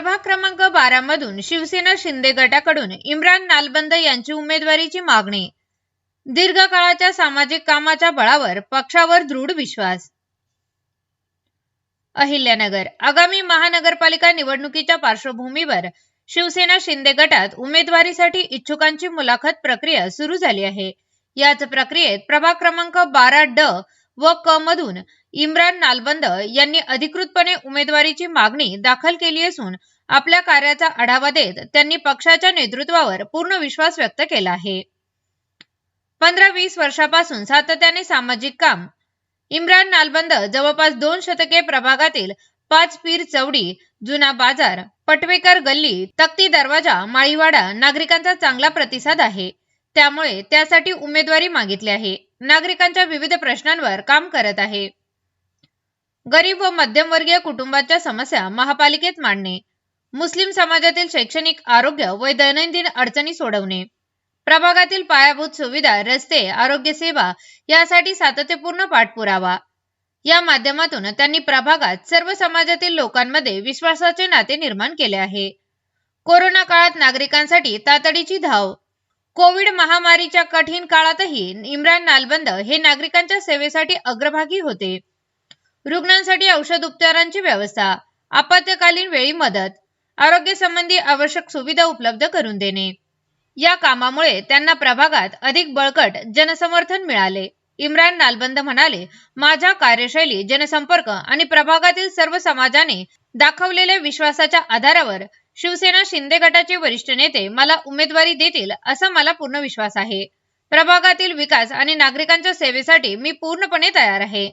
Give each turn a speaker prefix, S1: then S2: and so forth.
S1: बारामधून शिवसेना शिंदे गटाकडून इम्रान नालबंद यांची उमेदवारीची मागणी. दीर्घकाळाच्या सामाजिक कामाच्या बळावर पक्षावर दृढ विश्वास. अहिल्यानगर आगामी महानगरपालिका निवडणुकीच्या पार्श्वभूमीवर शिवसेना शिंदे गटात उमेदवारीसाठी इच्छुकांची मुलाखत प्रक्रिया सुरू झाली आहे. याच प्रक्रियेत प्रभाग क्रमांक बारा ड व क मधून इम्रान नालबंद यांनी अधिकृतपणे उमेदवारीची मागणी दाखल केली असून आपल्या कार्याचा आढावा देत त्यांनी पक्षाच्या नेतृत्वावर पूर्ण विश्वास व्यक्त केला आहे. पंधरा वीस वर्षापासून सातत्याने सामाजिक काम. इम्रान नालबंद जवळपास दोन शतके प्रभागातील पाच पीर चौडी जुना बाजार पटवेकर गल्ली तक्ती दरवाजा माळीवाडा नागरिकांचा चांगला प्रतिसाद आहे. त्यामुळे त्यासाठी उमेदवारी मागितली आहे. नागरिकांच्या विविध प्रश्नांवर काम करत आहे. गरीब व मध्यमवर्गीय कुटुंबाच्या समस्या महापालिकेत मांडणे मुस्लिम समाजातील शैक्षणिक आरोग्य व दैनंदिन अडचणी सोडवणे प्रभागातील पायाभूत सुविधा रस्ते आरोग्य सेवा यासाठी सातत्यपूर्ण पाठपुरावा. या माध्यमातून त्यांनी प्रभागात सर्व समाजातील लोकांमध्ये विश्वासाचे नाते निर्माण केले आहे. कोरोना काळात नागरिकांसाठी तातडीची धाव कोविड महामारीच्या कठीण काळातही इम्रान नालबंद हे नागरिकांच्या सेवेसाठी अग्रभागी होते. रुग्णांसाठी औषध उपचारांची व्यवस्था आपत्कालीन वेळी मदत आरोग्य संबंधी आवश्यक सुविधा उपलब्ध करून देणे. या कामामुळे त्यांना प्रभागात अधिक बळकट जनसमर्थन मिळाले. इम्रान नालबंद म्हणाले माझ्या कार्यशैली जनसंपर्क आणि प्रभागातील सर्व समाजाने दाखवलेल्या विश्वासाच्या आधारावर शिवसेना शिंदे गटाचे वरिष्ठ नेते मला उमेदवारी देतील असा मला पूर्ण विश्वास आहे. प्रभागातील विकास आणि नागरिकांच्या सेवेसाठी मी पूर्णपणे तयार आहे.